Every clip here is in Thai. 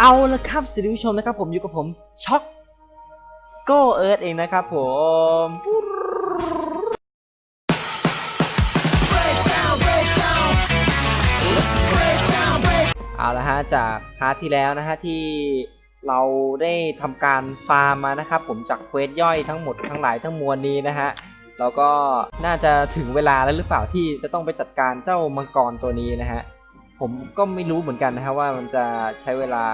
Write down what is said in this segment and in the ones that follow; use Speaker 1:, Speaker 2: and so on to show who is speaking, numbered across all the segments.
Speaker 1: เอาละครับสิริผู้ชมนะครับผมอยู่กับผมช็อกโกเอิร์ธเองนะครับผมเอาละฮะจากพาร์ทที่แล้วนะฮะที่เราได้ทำการฟาร์มมานะครับผมจากเควสย่อยทั้งหมดทั้งหลายทั้งมวลนี้นะฮะแล้วก็น่าจะถึงเวลาแล้วหรือเปล่าที่จะต้องไปจัดการเจ้ามังกรตัวนี้นะฮะ ผมก็ไม่รู้เหมือนกันนะฮะว่ามันจะใช้เวลา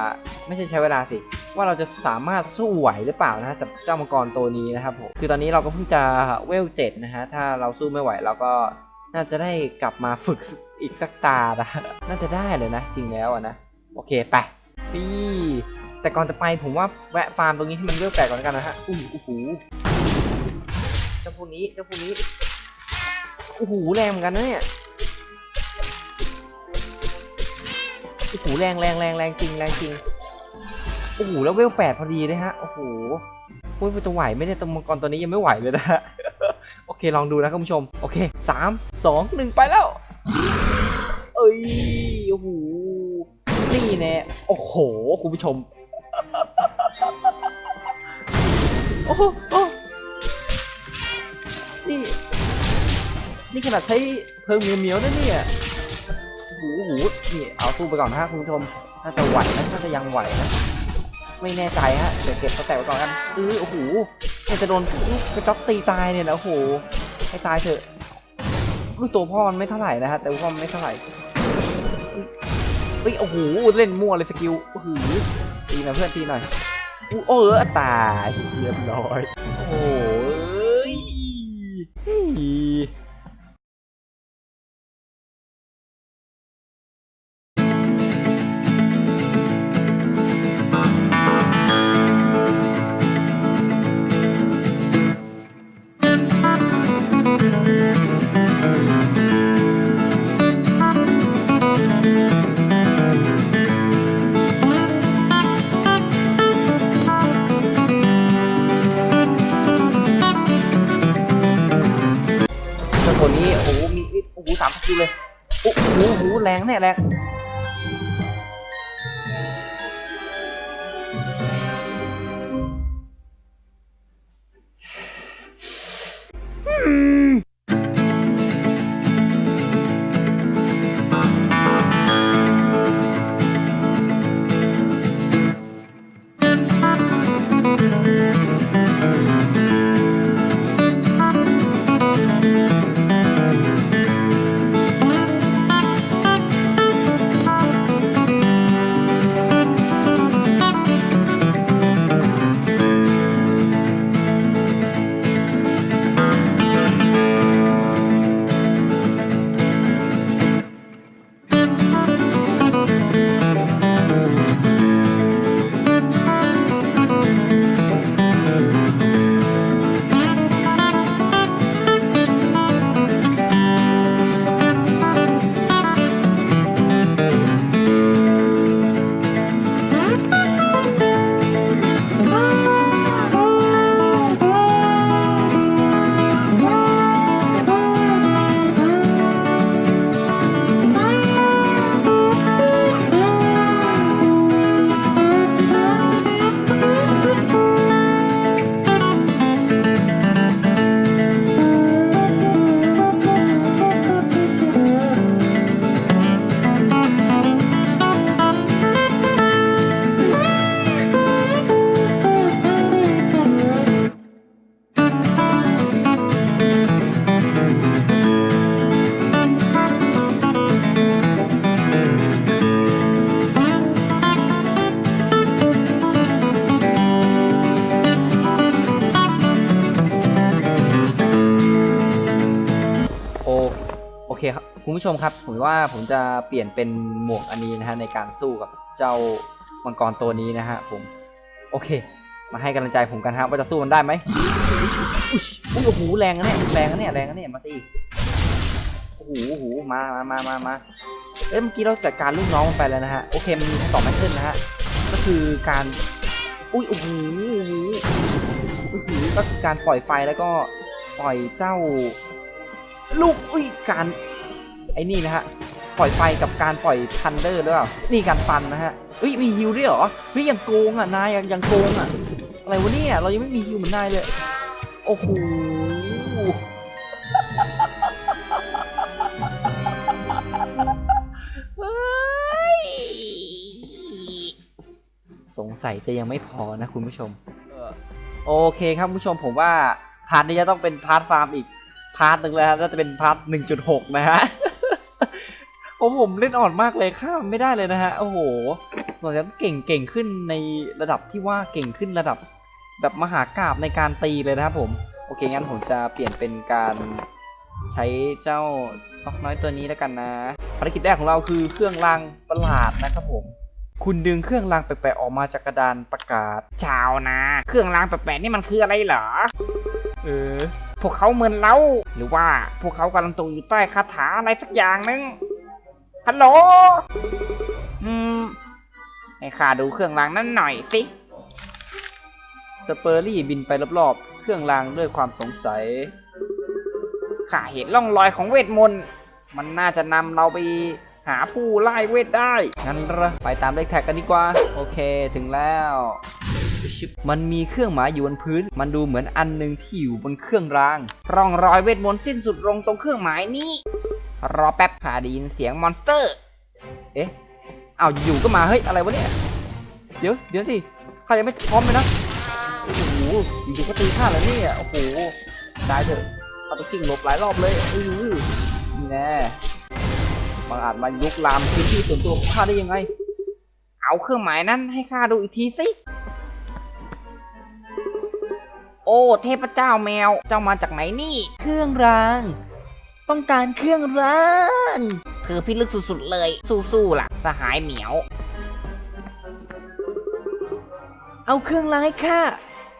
Speaker 1: ไม่ใช่ใช้เวลาสิ ว่าเราจะสามารถสู้ไหวหรือเปล่านะฮะกับเจ้ามังกรตัวนี้นะครับผมคือตอนนี้เราก็เพิ่งจะเวลเจ็ดนะฮะถ้าเราสู้ไม่ไหวเราก็น่าจะได้กลับมาฝึกอีกสักตานะน่าจะได้เลยนะ จริงแล้วนะโอเคไปปีแต่ก่อนจะไปผมว่าแวะฟาร์มตรงนี้ให้มันเวลแปดก่อนแล้วกันนะฮะอุ้ยโอ้โหเจ้าพวกนี้เจ้าพวกนี้โอ้โหแรงเหมือนกันนะเนี่ย อ้โหแรงแรงแรงแรงจริงแรงจริงโอ้โหแล้วเวลแปดพอดีเลยฮะโอ้โหพูดไปจะไหวไหม่ได้ยตัวมังกรตัวนี้ยังไม่ไหวเลยนะฮะโอเคลองดูนะคุณผู้ชมโอเคสามสองหนึ่งไปแล้ว เอ้ยโอ้โหนี่แน่โอ้โหคุณผู้ชมโอ้โหนี่นี่ขนาดใช้เพลิงเหมียวๆนะเนี่ย หโอ้โหนี่เอาสู้ไปก่อนนะฮะคุณผู้ชมน่าจะไหวนะน่าจะยังไหวนะไม่แน่ใจฮะเดี๋ยวเก็บสแตกไว้ก่อนกันเออโอ้โหเนี่ยจะโดนลูกกระจอกตีตายเนี่ยนะโอ้โหให้ตายเถอะลูกตัวพ่อมันไม่เท่าไหร่นะฮะแต่ว่ามันไม่เท่าไหร่เฮ้ยโอ้โหเล่นมั่วเลยสกิลโอ้โหตีหน่อยเพื่อนตีหน่อยอู้เออตายเรียบร้อยโอ้ย สามสกิลเลย โอ้โหโอ้โหแรงแน่แรง คุณผู้ชมครับผมว่าผมจะเปลี่ยนเป็นหมวกอันนี้นะฮะในการสู้กับเจ้ามังกรตัวนี้นะฮะผมโอเค มาให้กำลังใจผมกันครับว่าจะสู้มันได้ไหมอุ้ยโอ้โหแรงนะเนี่ยแรงนะเนี่ยแรงนะเนี่ยมาสิโอ้โหโอ้โหมามามามามาเอ้ยเมื่อกี้เราจัดการลูกน้องมันไปแล้วนะฮะโอเคมันมีสองแมทเทิลนะฮะก็คือการอุ้ยโอ้โหโอ้โหโอ้โหก็คือการปล่อยไฟแล้วก็ปล่อยเจ้า ลูกอุ้ยการ ไอ้นี่นะฮะปล่อยไฟกับการปล่อยทันเดอร์หรือเปล่านี่การฟันนะฮะเฮ้ยมีฮิวด้วยเหรอเฮ้ยยังโกงอะนายยังยังโกงอะอะไรวะเนี่ยเรายังไม่มีฮิวเหมือนนายเลยโอ้โหสงสัยจะยังไม่พอนะคุณผู้ชมโอเคครับคุณผู้ชมผมว่าพาร์ทนี้จะต้องเป็นพาร์ทฟาร์มอีกพาร์ทหนึ่งแล้วน่าจะเป็นพาร์ทหนึ่งจุดหกนะฮะ ผมผมเล่นอ่อนมากเลยข้ามไม่ได้เลยนะฮะโอ้โหส่วนจะเก่งเก่งขึ้นในระดับที่ว่าเก่งขึ้นระดับแบบมหากราบในการตีเลยนะครับผมโอเคงั้นผมจะเปลี่ยนเป็นการใช้เจ้านกน้อยตัวนี้แล้วกันนะภารกิจแรกของเราคือเครื่องรางประหลาดนะครับผม คุณดึงเครื่องรางแปลกๆออกมาจากกระดานประกาศ
Speaker 2: ชาวนา เครื่องรางแปลกๆนี่มันคืออะไรเหรอ
Speaker 1: เออ
Speaker 2: พวกเขาเหมือนเราหรือว่าพวกเขากำลังตกอยู่ใต้คาถาอะไรสักอย่างนึง ฮัลโหล อืม ให้ข้าดูเครื่องรางนั้นหน่อยสิ
Speaker 1: สเปอร์รี่บินไปรอบๆ เครื่องรางด้วยความสงสัย
Speaker 2: ข้าเห็นร่องรอยของเวทมนต์ มันน่าจะนำเราไปหาผู้ไล่เวทได้
Speaker 1: งั้นละไปตามเลขแท็กกันดีกว่า โอเค ถึงแล้ว มันมีเครื่องหมายอยู่บนพื้น มันดูเหมือนอันหนึ่งที่อยู่บนเครื่องราง
Speaker 2: ร่องรอยเวทมนต์สิ้นสุดลงตรงเครื่องหมายนี้ รอแป๊บข้าได้ยินเสียงมอนสเตอร์
Speaker 1: เอ๊ะเอาอยู่ก็มา เฮ้ย อะไรวะเนี่ย เดี๋ยว เดี๋ยวสิข้ายังไม่พร้อมเลยนะ โอ้โหอยู่ๆก็ตีข้าแล้วเนี่ย โอ้โห ได้เถอะเอาไปกิ้งหลบหลายรอบเลยเออนี่แน่บางอาจมาลุกลามพื้นที่ส่วนตัวของข้าได้ยังไง
Speaker 2: เอาเครื่องหมายนั้นให้ข้าดูอีกทีสิ โอ้ เทพเจ้าแมว เจ้ามาจากไหนนี่
Speaker 1: เครื่องราง ต้องการเครื่องราง
Speaker 2: คือพี่ลึกสุดๆเลย สู้ๆล่ะ สหายเหมียว
Speaker 1: เอาเครื่องรางให้ข้า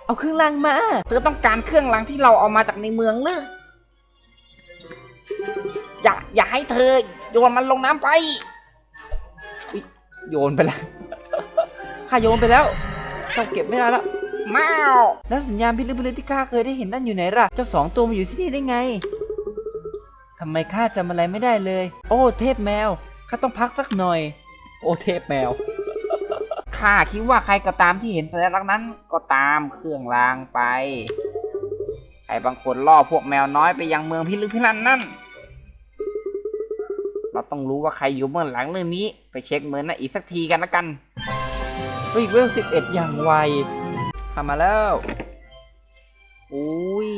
Speaker 1: เอาเครื่องรางมา
Speaker 2: เธอต้องการเครื่องรางที่เราเอามาจากในเมืองหรืออย่าอย่าให้เธอ โยนมันลงน้ำไป
Speaker 1: โยนไปแล้วข้าโยนไปแล้วเจ้าเก็บไม่ได้แล้ว
Speaker 2: ม้าว
Speaker 1: แล้วสัญญาณพิลึกพิลึกที่ข้าเคยได้เห็นนั่นอยู่ไหนล่ะ เจ้าสองตัวมาอยู่ที่นี่ได้ไงทำไมข้าจำอะไรไม่ได้เลย โอ้เทพแมวข้าต้องพักสักหน่อย โอ้เทพแมว
Speaker 2: ข้าคิดว่าใครก็ตามที่เห็นสัญลักษณ์นั้นก็ตามเครื่องรางไปใครบางคนล่อพวกแมวน้อยไปยังเมืองพิลึกพิลั่นนั่น เราต้องรู้ว่าใครอยู่เบื้องหลังเรื่องนี้ ไปเช็คเมืองนั้นอีกสักทีกันละกัน
Speaker 1: เฮ้ยเวลสิบเอ็ดอย่างไวทำมาแล้ว อุ้ย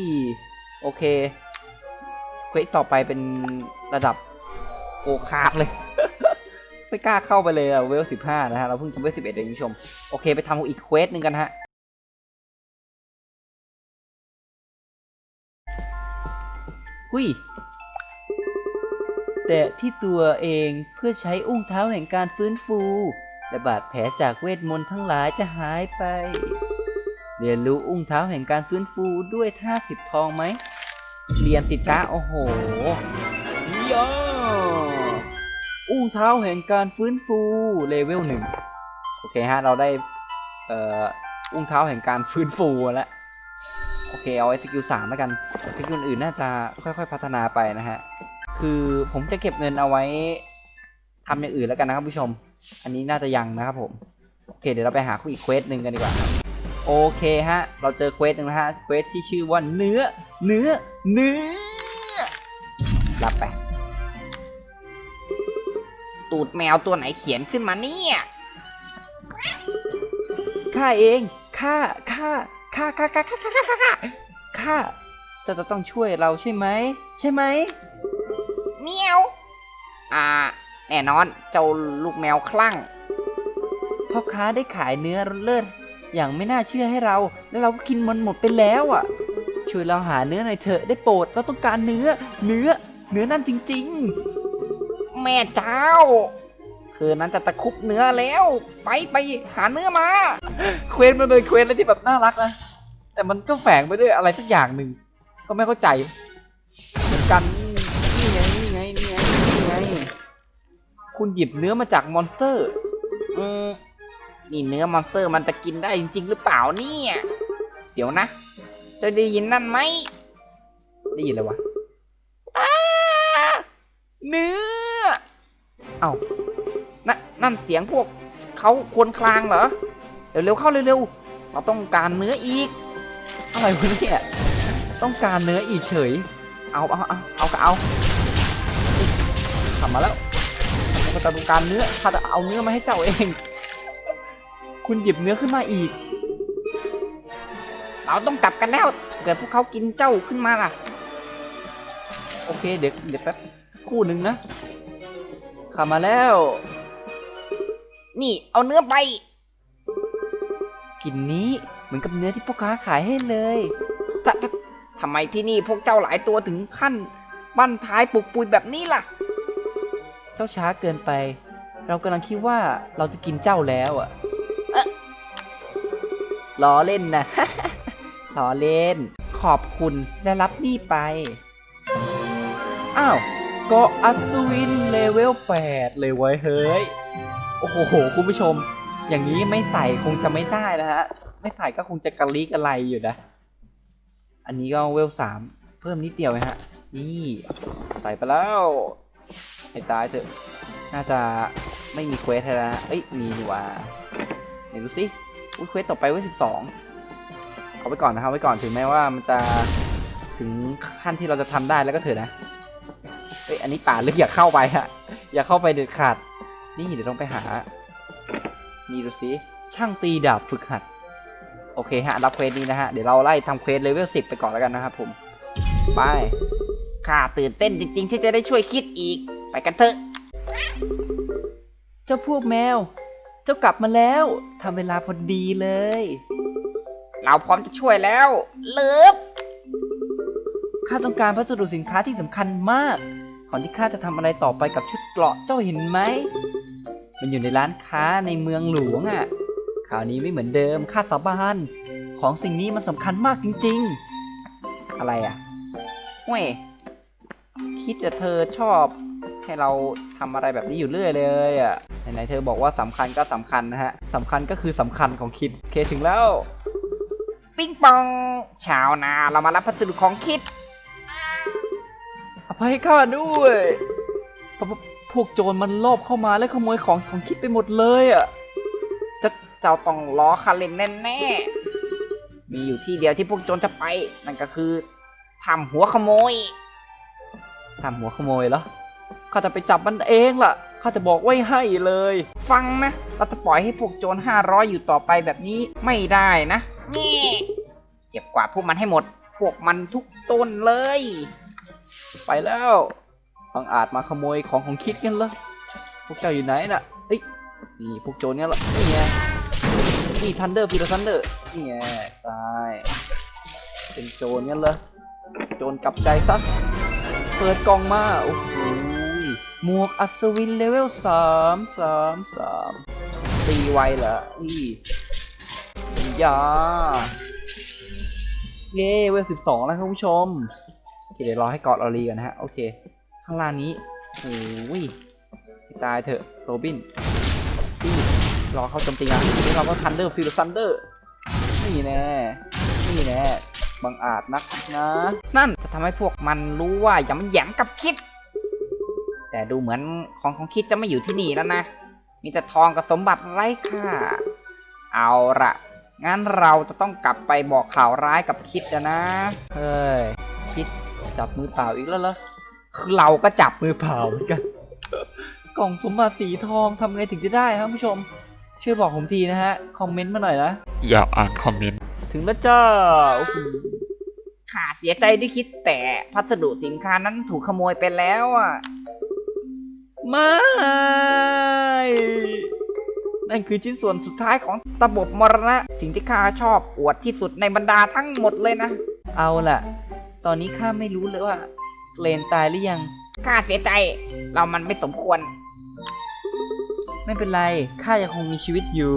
Speaker 1: โอเค ควสต่อไปเป็นระดับโอคาร์ดเลย ไม่กล้าเข้าไปเลยอะเวลสิบห้านะฮะ เราเพิ่งทำเวลสิบเอ็ดเองคุณผู้ชม โอเคไปทำอีกเควสหนึ่งกันฮะหุยแต่ที่ตัวเองเพื่อใช้อุ้งเท้าแห่งการฟื้นฟู และบาดแผลจากเวทมนต์ทั้งหลายจะหายไป เรียนรู้อุ้งเท้าแห่งการฟื้นฟูด้วยท่าสิบทองไหม เรียนสิจ้าโอ้โหย่ออุ้งเท้าแห่งการฟื้นฟูเลเวลหนึ่งโอเคฮะ เราได้เอ่ออุ้งเท้าแห่งการฟื้นฟูแล้วโอเคเอาไว้สกิลสามแล้วกันสกิลอื่นน่าจะค่อยๆพัฒนาไปนะฮะ คือผมจะเก็บเงินเอาไว้ทำอย่างอื่นแล้วกันนะครับผู้ชม อันนี้น่าจะยังนะครับผม โอเค เดี๋ยวเราไปหาอีกเควสหนึ่งกันดีกว่าครับ โอเคฮะ เราเจอเควสหนึ่งนะฮะ เควสที่ชื่อว่าเนื้อ เนื้อ เนื้อ รับไป
Speaker 2: ตูดแมวตัวไหนเขียนขึ้นมาเนี่ย
Speaker 1: ข้าเองข้าข้าข้าข้าข้าข้าข้าข้าข้าข้าจะจะต้องช่วยเราใช่ไหม ใช่ไหม
Speaker 2: เมียวอ่า แน่นอน เจ้าลูกแมวคลั่ง
Speaker 1: พ่อค้าได้ขายเนื้อเลิศ อย่างไม่น่าเชื่อให้เรา แล้วเราก็กินมันหมดไปแล้วอะ ช่วยเราหาเนื้อหน่อยเถอะได้โปรดเราต้องการเนื้อ เนื้อ เนื้อนั่นจริง
Speaker 2: แม่เจ้า คืนนั้นจะตะครุบเนื้อแล้ว ไปไปหาเนื้อมา
Speaker 1: ๆเควสมันเป็นเควสอะไรที่แบบน่ารักนะ แต่มันก็แฝงไปด้วยอะไรสักอย่างหนึ่ง ก็ไม่เข้าใจ เหมือนกันนี่ไงนี่ไงนี่ไงนี่ไง คุณหยิบเนื้อมาจากมอนสเตอร์
Speaker 2: อืม นี่เนื้อมอนสเตอร์มันจะกินได้จริง ๆ หรือเปล่าเนี่ย เดี๋ยวนะ จะได้ยินนั่นไหม
Speaker 1: ได้ยินเลยวะ
Speaker 2: เนื้อ เอ้านั่นนั่นเสียงพวกเขาควนคลางเหรอเร็วๆเข้าเร็วๆ เราต้องการเนื้ออีก
Speaker 1: อะไรวะเนี่ย ต้องการเนื้ออีกเฉย
Speaker 2: เอาเอาเอาเอาก็เอา
Speaker 1: ทำมาแล้ว
Speaker 2: เราก็ต้องการเนื้อข้าจะเอาเนื้อมาให้เจ้าเอง
Speaker 1: คุณหยิบเนื้อขึ้นมาอีก
Speaker 2: เราต้องกลับกันแล้วถ้าเกิดพวกเขากินเจ้าขึ้นมาล่ะ
Speaker 1: โอเคเดี๋ยวเดี๋ยวแป๊บครู่หนึ่งนะขับมาแล้ว
Speaker 2: นี่เอาเนื้อไป
Speaker 1: กลิ่นนี้เหมือนกับเนื้อที่พ่อค้าขายให้เลย
Speaker 2: ทททำไมที่นี่พวกเจ้าหลายตัวถึงขั้นบั้นท้ายปลุกปุยแบบนี้ล่ะ
Speaker 1: เจ้าช้าเกินไป เรากำลังคิดว่าเราจะกินเจ้าแล้วอะ
Speaker 2: เอ๊ะ
Speaker 1: ล้อเล่นนะล้อเล่น ขอบคุณและรับนี่ไป อ้าวกาะอัศวินเลเวล 8 เลยไว้เฮ้ย โอ้โห คุณผู้ชม อย่างนี้ไม่ใส่คงจะไม่ได้นะฮะ ไม่ใส่ก็คงจะกะลิกอะไรอยู่นะ อันนี้ก็เวล 3 เพิ่มนิดเดียวเองฮะ นี่ ใส่ไปแล้วให้ตายเถอะ น่าจะไม่มีเควสแล้วนะเอ้ย มีนี่หว่าไหนดูสิ อุ้ยเควสต่อไปเว้ยสิบสองเอาไว้ก่อนนะครับไว้ก่อนถึงแม้ว่ามันจะถึงขั้นที่เราจะทำได้แล้วก็เถอะนะเอ้ยอันนี้ป่าลึกอย่าเข้าไปฮะอย่าเข้าไปเด็ดขาด นี่เดี๋ยวต้องไปหา นี่ดูสิช่างตีดาบฝึกหัด โอเคฮะรับเควสนี้นะฮะเดี๋ยวเราไล่ทำเควสเลเวลสิบไปก่อนแล้วกันนะครับผมไป
Speaker 2: ข้าตื่นเต้นจริง ๆ ที่จะได้ช่วยคิดอีก ไปกันเถอะ
Speaker 1: เจ้าพวกแมว เจ้ากลับมาแล้วทำเวลาพอดีเลย
Speaker 2: เราพร้อมจะช่วยแล้ว เลิฟ
Speaker 1: ข้าต้องการพัสดุสินค้าที่สำคัญมาก ก่อนที่ข้าจะทำอะไรต่อไปกับชุดเกราะเจ้าเห็นไหม มันอยู่ในร้านค้าในเมืองหลวงอะ่ะคราวนี้ไม่เหมือนเดิมข้าสาบานของสิ่งนี้มันสำคัญมากจริง ๆ อะไรอะ่ะ
Speaker 2: เว้ย
Speaker 1: คิดว่าเธอชอบให้เราทำอะไรแบบนี้อยู่เรื่อยเลยอะ่ะ ไหนๆเธอบอกว่าสำคัญก็สำคัญนะฮะสำคัญก็คือสำคัญของคิดโอเคถึงแล้ว
Speaker 2: ปิ้งปอง ชาวนาเรามารับพัสดุของคิด
Speaker 1: อภัยข้าด้วยพวกพวกโจรมันลอบเข้ามาและขโมยของของคิดไปหมดเลยอะ
Speaker 2: จะเจ้าต้องล้อคาเลนแน่ๆมีอยู่ที่เดียวที่พวกโจรจะไป นั่นก็คือทำหัวขโมย
Speaker 1: ทำหัวขโมยเหรอข้าจะไปจับมันเองล่ะ ข้าจะบอกไว้ให้เลย
Speaker 2: ฟังนะ เราจะปล่อยให้พวกโจรห้าร้อยอยู่ต่อไปแบบนี้ไม่ได้นะนี่เก็บกวาดพวกมันให้หมด พวกมันทุกต้นเลย
Speaker 1: ไปแล้วบังอาจมาขโมยของของคิดกันเหรอพวกเจ้าอยู่ไหนน่ะเฮ้ยนี่พวกโจรเนี่ยเหรอนี่ไงนี่ทันเดอร์ฟิลทันเดอร์นี่ไงตายเป็นโจรเนี่ยเหรอโจรกลับใจซะเปิดกล่องมาโอ้โห หมวกอัศวินเลเวลสามสามสามตีไวเหรอนี่ยาเย้เวลสิบสองแล้วครับผู้ชมโอเคเดี๋ยวรอให้กาะเรารีกันนะฮะโอเค ข้างล่างนี้โอ้ยตายเถอะโรบินนี่รอเข้าโจมตีนะนี่เราก็ทันเดอร์ฟิลซันเดอร์นี่แน่นี่แน่บังอาจนักนะ
Speaker 2: นั่นจะทำให้พวกมันรู้ว่าอย่ามาแยมกับคิด แต่ดูเหมือนของของคิดจะไม่อยู่ที่นี่แล้วนะ มีแต่ทองกับสมบัติไร้ค่า เอาละงั้นเราจะต้องกลับไปบอกข่าวร้ายกับคิดนะนะ
Speaker 1: เฮ้ย คิดจับมือเปล่าอีกแล้วเหรอ
Speaker 2: คือเราก็จับ
Speaker 1: มือเปล่าเหมือนกัน กล่องสมบัติสีทองทำไงถึงจะได้ครับผู้ชม ช่วยบอกผมทีนะฮะ คอมเมนต์มาหน่อยนะ
Speaker 3: อย่าอ่านคอมเมนต์
Speaker 1: ถึงแล้วจ้าโอ้โห
Speaker 2: ข้าเสียใจด้วยคิดแต่พัสดุสินค้านั้นถูกขโมยไปแล้วอะ
Speaker 1: ไม่
Speaker 2: นั่นคือชิ้นส่วนสุดท้ายของตะบบมรณะ สิ่งที่ข้าชอบอวดที่สุดในบรรดาทั้งหมดเลยนะ
Speaker 1: เอาล่ะ ตอนนี้ข้าไม่รู้เลยว่าเลนตายหรือยัง
Speaker 2: ข้าเสียใจ เรามันไม่สมควร
Speaker 1: ไม่เป็นไร ข้ายังคงมีชีวิตอยู่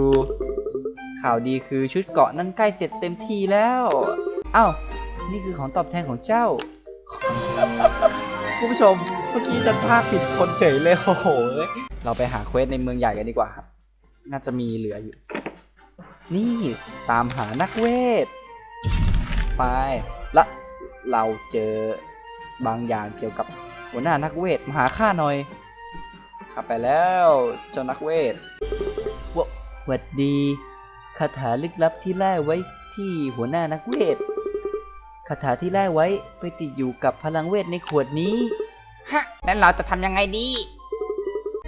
Speaker 1: ข่าวดีคือชุดเกาะนั้นใกล้เสร็จเต็มทีแล้ว เอ้า นี่คือของตอบแทนของเจ้า คุณผู้ชม เมื่อกี้ฉันพลาดผิดคนเฉยเลยโอ้โหเราไปหาเควสในเมืองใหญ่กันดีกว่าครับ น่าจะมีเหลืออยู่ นี่ตามหานักเวท ไป และเราเจอบางอย่างเกี่ยวกับหัวหน้านักเวทมาหาข้าหน่อยขับไปแล้วเจ้านักเวทว
Speaker 3: หวัดดีคาถาลึกลับที่แล่ไว้ที่หัวหน้านักเวท คาถาที่แล่ไว้ไปติดอยู่กับพลังเวทในขวดนี้
Speaker 2: ฮะ แล้วเราจะทำยังไงดี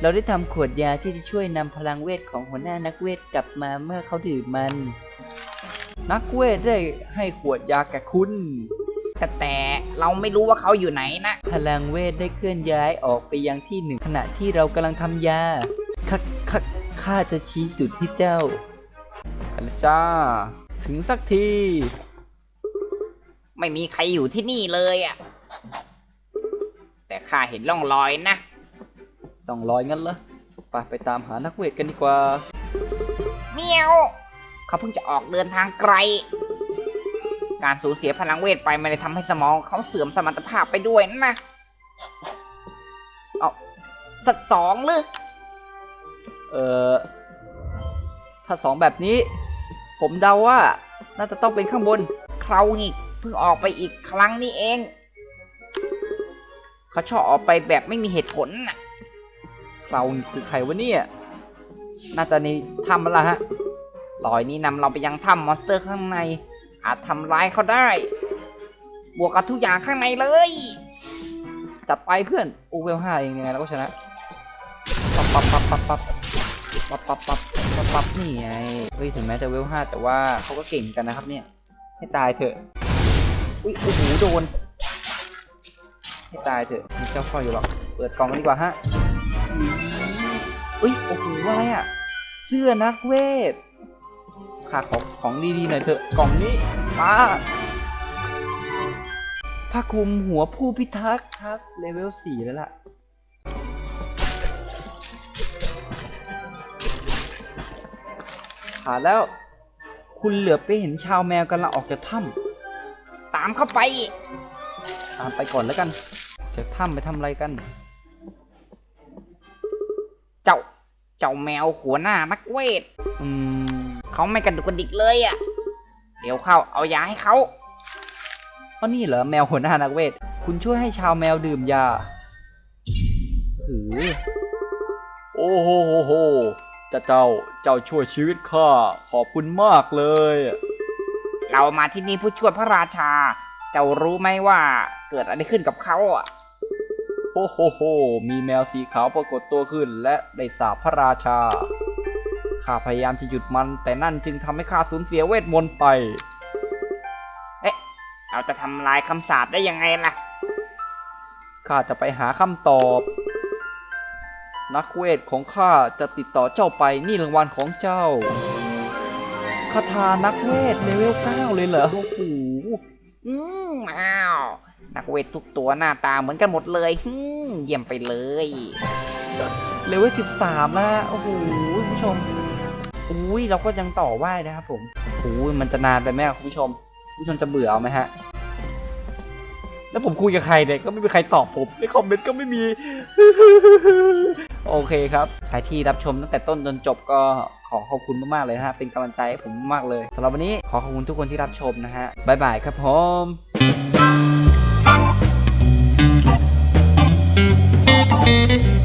Speaker 3: เราได้ทำขวดยาที่จะช่วยนำพลังเวทของหัวหน้านักเวทกลับมาเมื่อเขาดื่มมัน
Speaker 1: นักเวทได้ให้ขวดยาแก่คุณ
Speaker 2: แต่แต่เราไม่รู้ว่าเขาอยู่ไหนนะ
Speaker 3: พลังเวทได้เคลื่อนย้ายออกไปยังที่หนึ่งขณะที่เรากำลังทำยาข้าข้าข้าจะชี้จุดให้เจ้า
Speaker 1: กันละจ้า ถึงสักที
Speaker 2: ไม่มีใครอยู่ที่นี่เลยอะแต่ข้าเห็นร่องรอยนะ
Speaker 1: ต้องลอยงั้นเหรอไปไปตามหานักเวทกันดีกว่า
Speaker 2: เมียว เขาเพิ่งจะออกเดินทางไกล การสูญเสียพลังเวทไปมันเลยทำให้สมองเขาเสื่อมสมรรถภาพไปด้วยนะเอาสัตว์สองหรือ
Speaker 1: เออถ้าสองแบบนี้ ผมเดาว่า น่าจะต้องเป็นข้างบน
Speaker 2: เครางิก เพิ่งออกไปอีกครั้งนี่เอง เขาชอบออกไปแบบไม่มีเหตุผลน่ะ
Speaker 1: เราคือใครวะเนี่ย น่าจะในถ้ำแล้วล่ะฮะ
Speaker 2: รอยนี้นำเราไปยังถ้ำมอนสเตอร์ข้างใน อาจทำร้ายเขาได้ บวกกับทุกอย่างข้างในเลย
Speaker 1: จัดไปเพื่อนโอเวลห้าเองยังไงเราก็ชนะ ปั๊บปั๊บปั๊บปั๊บปั๊บปั๊บปั๊บปั๊บปับปับนี่ไง เฮ้ยถึงแม้จะเวลห้าแต่ว่าเขาก็เก่งกันนะครับเนี่ย ให้ตายเถอะ อุ้ยโอ้โหโดนให้ตายเถอะมีเจ้าพ่ออยู่หรอก เปิดกล่องกันดีกว่าฮะอุ้ยโอ้โหอะไรอะ เสื้อนักเวทค่าของของดีๆหน่อยเถอะกล่องนี้มาผ้าคลุมหัวผู้พิทักษ์ครับเลเวลสี่แล้วล่ะผ่านแล้ว คุณเหลือไปเห็นชาวแมวกำลังออกจากถ้
Speaker 2: ตามเข้าไปำ
Speaker 1: ตามไปก่อนแล้วกันจากถ้ำไปทำอะไรกัน
Speaker 2: เจ้า เจ้าแมวหัวหน้านักเวท
Speaker 1: อืม
Speaker 2: เขาไม่กระดุกกระดิกเลยอะ่ะ เดี๋ยวเข้าเอายาให้เขา
Speaker 1: ก็นี่เหรอแมวหัวหน้านักเวท คุณช่วยให้ชาวแมวดื่มยาหือโอ้โหโหโหจะเจ้า เจ้าช่วยชีวิตข้า ขอบคุณมากเลย
Speaker 2: เรามาที่นี่ผู้ช่วยพระราชา เจ้ารู้ไหมว่าเกิดอะไรขึ้นกับเขาอะ
Speaker 1: โอ้โหโห มีแมวสีขาวปรากฏตัวขึ้น และได้สาปพระราชา ข้าพยายามจะหยุดมัน แต่นั่นจึงทำให้ข้าสูญเสียเวทมนต์ไป
Speaker 2: เราจะทำลายคำสาปได้ยังไงล่ะ
Speaker 1: ข้าจะไปหาคำตอบ นักเวทของข้าจะติดต่อเจ้าไปนี่รางวัลของเจ้า คาถานักเวทเลเวลเก้าเลยเหรอ โอ้โห
Speaker 2: อืมอ้าว นักเวททุกตัวหน้าตาเหมือนกันหมดเลยฮึมเยี่ยมไปเลย
Speaker 1: เลเวลสิบสามแล้วโอ้โหคุณผู้ชม อุ้ยเราก็ยังต่อไหวนะครับผมโอ้ยมันจะนานไปไหมครับคุณผู้ชม คุณผู้ชมจะเบื่อเอาไหมฮะ แล้วผมคุยกับใครเนี่ยก็ไม่มีใครตอบผมในคอมเมนต์ก็ไม่มี โอเคครับ ใครที่รับชมตั้งแต่ต้นจนจบก็ ขอขอบคุณมากๆเลยนะฮะเป็นกำลังใจให้ผมมากเลยสำหรับวันนี้ขอขอบคุณทุกคนที่รับชมนะฮะบ๊ายบายครับผม